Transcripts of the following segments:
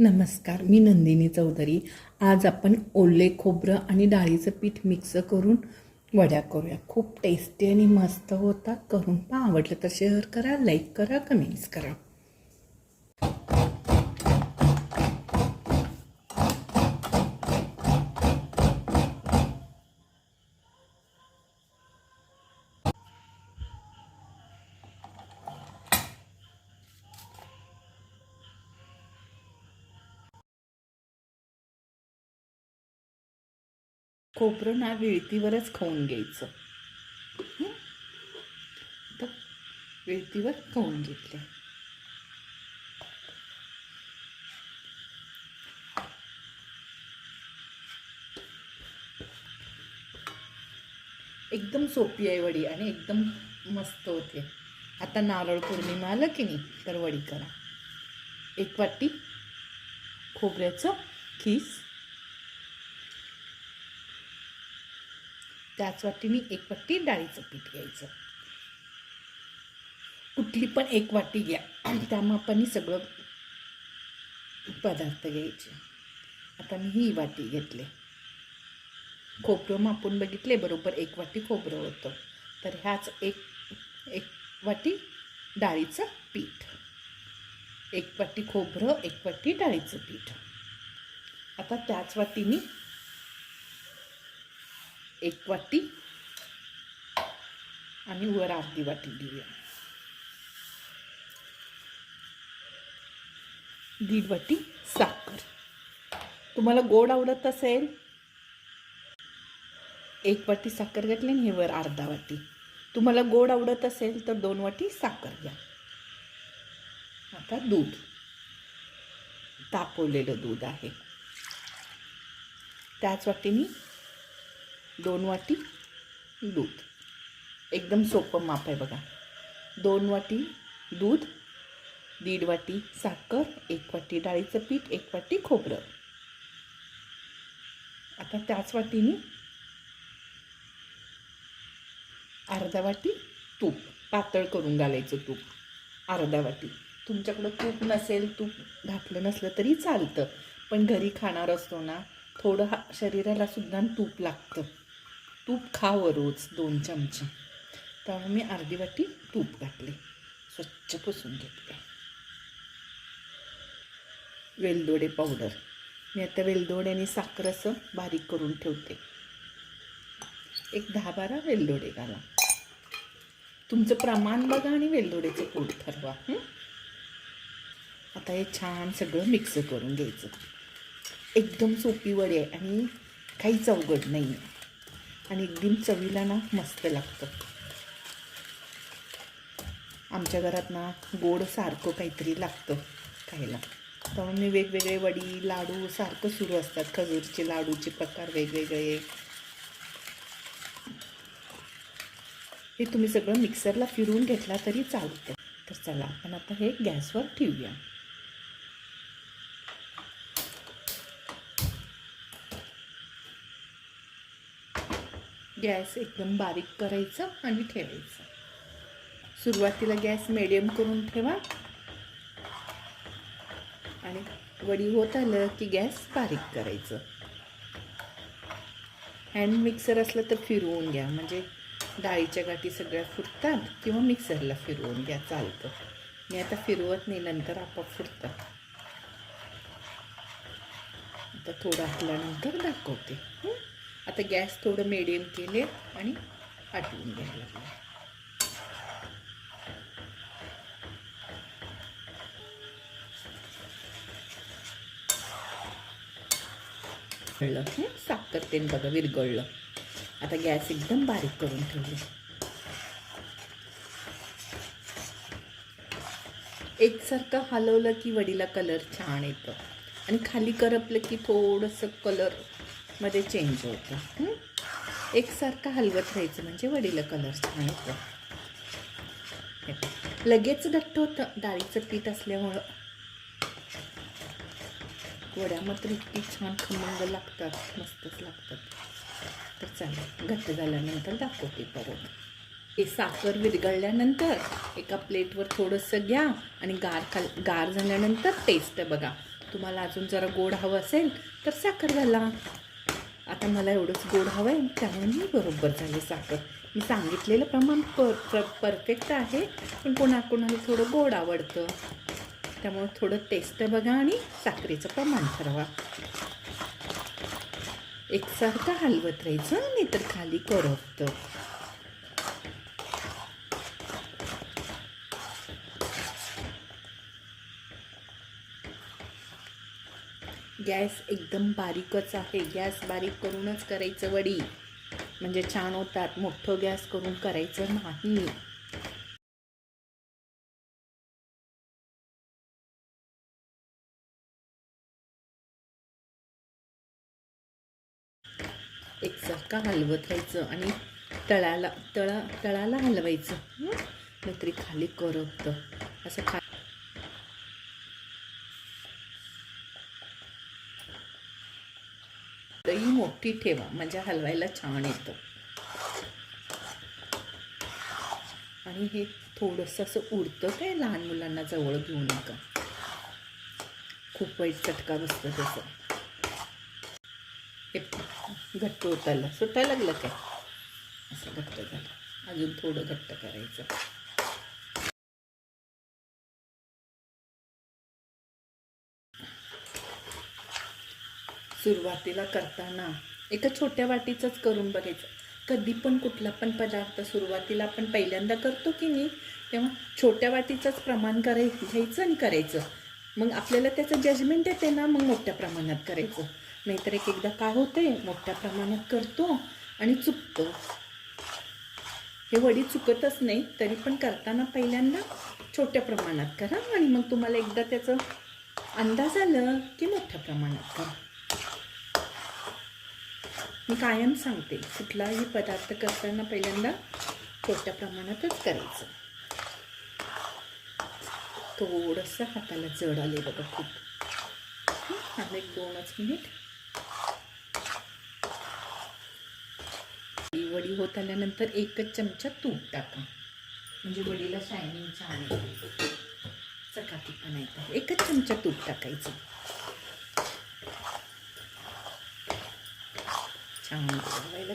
नमस्कार मी नंदिनी चौधरी. आज आपण ओले खोबरं आणि डाळीचं पीठ मिक्स करून वड्या करूया. खूप टेस्टी आणि मस्त होतात. करून पहा आवडलं तर शेअर करा लाईक करा कमेंट्स करा. खोबरं ना विळतीवरच खाऊन घ्यायचं. तर विळतीवर खाऊन घेतले एकदम सोपी आहे वडी आणि एकदम मस्त होते. आता नारळ पौर्णिमा आलं की नाही तर वडी करा. एक वाटी खोबऱ्याचं खीस त्याच वाटीने एक वाटी डाळीचं पीठ घ्यायचं. कुठली पण एक वाटी घ्या. आणि त्या मापाने सगळं पदार्थ घ्यायचे. आता मी ही वाटी घेतले. खोबरं मापून बघितले बरोबर एक वाटी खोबरं होतं. तर ह्याच एक एक वाटी डाळीचं पीठ. एक वाटी खोबरं एक वाटी डाळीचं पीठ. आता त्याच वाटीने एक वाटी आणि वर अर्धी वाटी घेऊया. दीड वाटी साखर. तुम्हाला गोड आवडत असेल एक वाटी साखर घातली आणि हे वर अर्धा वाटी. तुम्हाला गोड आवडत असेल तर दोन वाटी साखर घ्या. आता दूध. तापवलेलं दूध आहे. त्याच वाटीने दोन वाटी दूध. एकदम सोपं माप आहे बघा. दोन वाटी दूध दीड वाटी साखर एक वाटी डाळीचं पीठ एक वाटी खोबरं. आता त्याच वाटीने अर्धा वाटी तूप पातळ करून घालायचं तूप. अर्धा वाटी. तुमच्याकडं तूप नसेल तूप घातलं नसलं तरी चालतं. पण घरी खाणार असतो ना थोडं हा शरीरालासुद्धा तूप लागतं. तूप खावं रोज दोन चमचे. त्यामुळे मी अर्धी वाटी तूप घातले. स्वच्छ पुसून घेतले. वेलदोडे पावडर मी आता वेलदोडे आणि साखर असं बारीक करून ठेवते. एक दहा बारा वेलदोडे घाला. तुमचं प्रमाण बघा आणि वेलदोड्याचं पोट ठरवा आता हे छान सगळं मिक्स करून घ्यायचं. एकदम सोपी वडी आहे आणि काहीच अवघड नाही आहे आणि एकदम चवीला ना मस्त लागतं. आमच्या घरात ना गोड सारखं काहीतरी लागतं खायला. त्यामुळे मी वेगवेगळे वडी लाडू सारखं सुरू असतात. खजूरचे लाडूचे प्रकार वेगवेगळे. हे तुम्ही सगळं मिक्सरला फिरवून घेतला तरी चालतं. तर चला आपण आता हे गॅसवर ठेवूया. गॅस एकदम बारीक करायचं आणि ठेवायचं. सुरुवातीला गॅस मिडियम करून ठेवा. आणि वडी होत आलं की गॅस बारीक करायचं. हँड मिक्सर असलं तर फिरवून घ्या. म्हणजे डाळीच्या गाठी सगळ्या फुटतात किंवा मिक्सरला फिरवून घ्या. चालतं. मी आता फिरवत नाही नंतर आपोआप फुटतं. आता थोडं असल्यानंतर दाखवते. हं? आता गॅस थोडं मिडियम केले आणि आटवून घ्यायला लागले. हे? साखर तेल बघा विरघळलं. आता गॅस एकदम बारीक करून ठेवले. एकसारखं हलवलं की वडीला कलर छान येतं. आणि खाली करपलं की थोडंसं कलर मध्ये चेंज होतं. एकसारखं हलवत राहायचं म्हणजे वडील कलर छान येतो लगेच घट्ट होतं. डाळीचं पीठ असल्यामुळं. वड्या मात्र इतकी छान खमंग लागतात. मस्तच लागतात. तर चालेल घट्ट झाल्यानंतर दाखवते परत. हे साखर विरघळल्यानंतर एका प्लेटवर थोडंसं घ्या आणि गार खाल गार झाल्यानंतर टेस्ट बघा. तुम्हाला अजून जरा गोड हवं असेल तर साखर घाला. आता मला एवढंच गोड हवं आहे त्यामुळे मी बरोबर झाले साखर. मी सांगितलेलं प्रमाण पर परफेक्ट आहे पण कोणाकोणाला थोडं गोड आवडतं. त्यामुळे थोडं टेस्ट बघा आणि साखरेचं प्रमाण ठरवा. एकसारखं हलवत राहायचं नाहीतर खाली करपतं. गॅस एकदम बारीकच आहे. गॅस बारीक करूनच करायचं वडी. म्हणजे छान होतात. मोठं गॅस करून करायचं नाही. एकसारखं हलवत राहायचं आणि तळाला तळा तळाला हलवायचं. नाहीतरी खाली करपतं. असं खा दही मोठी ठेवा म्हणजे हलवायला छान येतं. आणि हे थोडंसं असं उडतं काय लहान मुलांना जवळ घेऊ नका. खूप वाईट चटका बसतं तसं हे घट्ट होत आलं सुटायला लागलं काय? असं घट्ट झालं. अजून थोडं घट्ट करायचं. सुरुवातीला करताना एका छोट्या वाटीचंच करून बघायचं. कधी पण कुठला पण पदार्थ सुरुवातीला आपण पहिल्यांदा करतो की नाही तेव्हा छोट्या वाटीचंच प्रमाण कराय घ्यायचं आणि करायचं. मग आपल्याला त्याचं जजमेंट येते ना मग मोठ्या प्रमाणात करायचं. नाहीतर एक एकदा काय होते मोठ्या प्रमाणात करतो आणि चुकतो. हे वडी चुकतच नाही तरी पण करताना पहिल्यांदा छोट्या प्रमाणात करा आणि मग तुम्हाला एकदा त्याचं अंदाज आलं की मोठ्या प्रमाणात करा. मी कायम सांगते कुठलाही पदार्थ करताना पहिल्यांदा छोट्या प्रमाणातच करायचं. थोडंसं हाताला जड आले बघा खूप. हं, आलं एक दोनच मिनिट. वडी होत आल्यानंतर एकच चमचा तूप टाका. म्हणजे वडीला शायनिंग छान येते चकाकी पण येते एकच चमचा तूप टाकायचं. छान बनवायला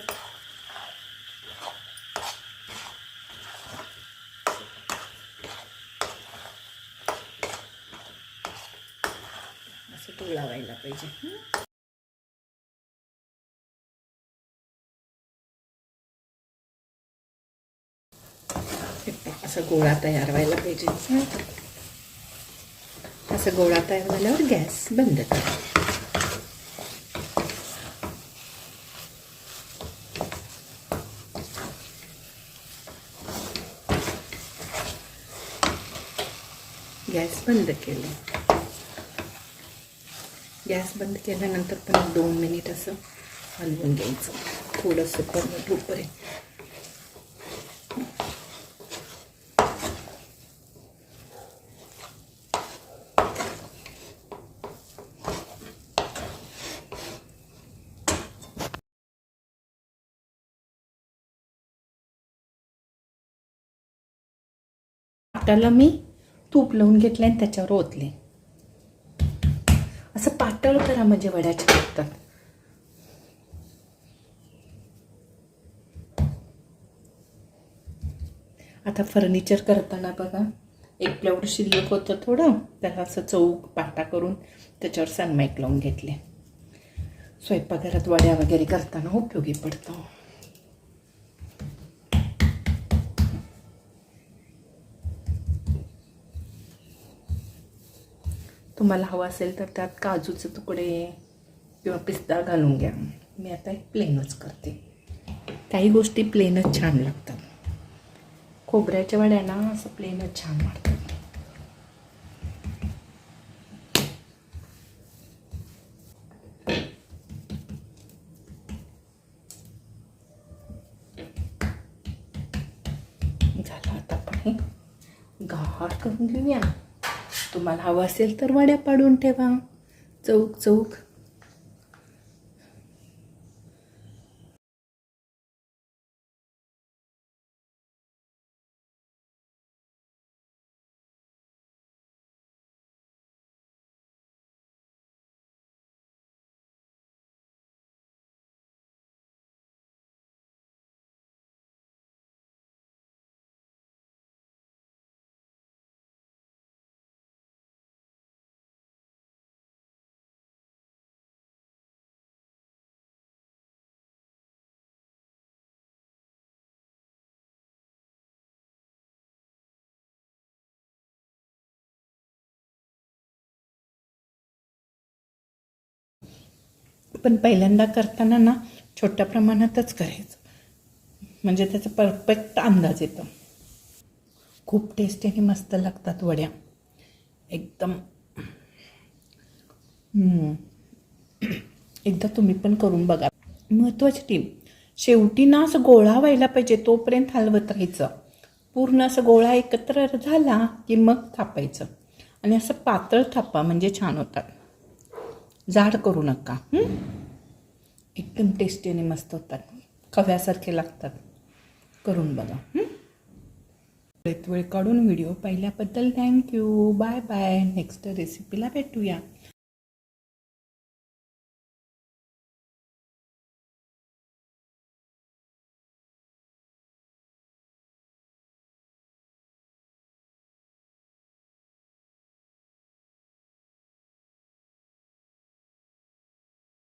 असं टोळावायला पाहिजे हं? असं गोळा तयार व्हायला पाहिजे असं गोळा तयार झाल्यावर गॅस बंद करा गॅस बंद केले. गॅस बंद केल्यानंतर पण दोन मिनिट असं हलवून घ्यायचं. थोडंसं कमी होईपर्यंत त्याला मी तूप लावून घेतले आणि त्याच्यावर ओतले असं पातळ करा म्हणजे वड्याच्या छापतात आता फर्निचर करताना बघा एक प्लेवड शिल्लक होतं थोडं त्याला असं चौक पाटा करून त्याच्यावर सनमाईक लावून घेतले स्वयंपाकघरात वड्या वगैरे करताना उपयोगी पडतो. तुम्हाला हवं असेल तर त्यात काजूचे तुकडे किंवा पिस्ता घालून घ्या. मी आता एक प्लेनच करते. काही गोष्टी प्लेनच छान लागतात. खोबऱ्याच्या वड्यांना असं प्लेनच छान वाटतं झालं आता आपण हे. गार करून घेऊया. तुम्हाला हवं असेल तर वड्या पाडून ठेवा. चौक चौक. पण पहिल्यांदा करताना ना छोट्या प्रमाणातच करायचं. म्हणजे त्याचा परफेक्ट अंदाज येतो. खूप टेस्टी आणि मस्त लागतात वड्या. एकदम. एकदा तुम्ही पण करून बघा. महत्त्वाची टीम शेवटी ना असं गोळा व्हायला पाहिजे तोपर्यंत हलवत राहायचं. पूर्ण असं गोळा एकत्र झाला की मग थापायचं. आणि असं पातळ थापा म्हणजे छान होतात. जाड करू नका एकदम टेस्टी आणि मस्त होतात. खव्यासारखे लागतात. करून बघा वेळेत वेळ काढून व्हिडिओ पाहिल्याबद्दल थँक्यू बाय बाय नेक्स्ट रेसिपीला भेटूया.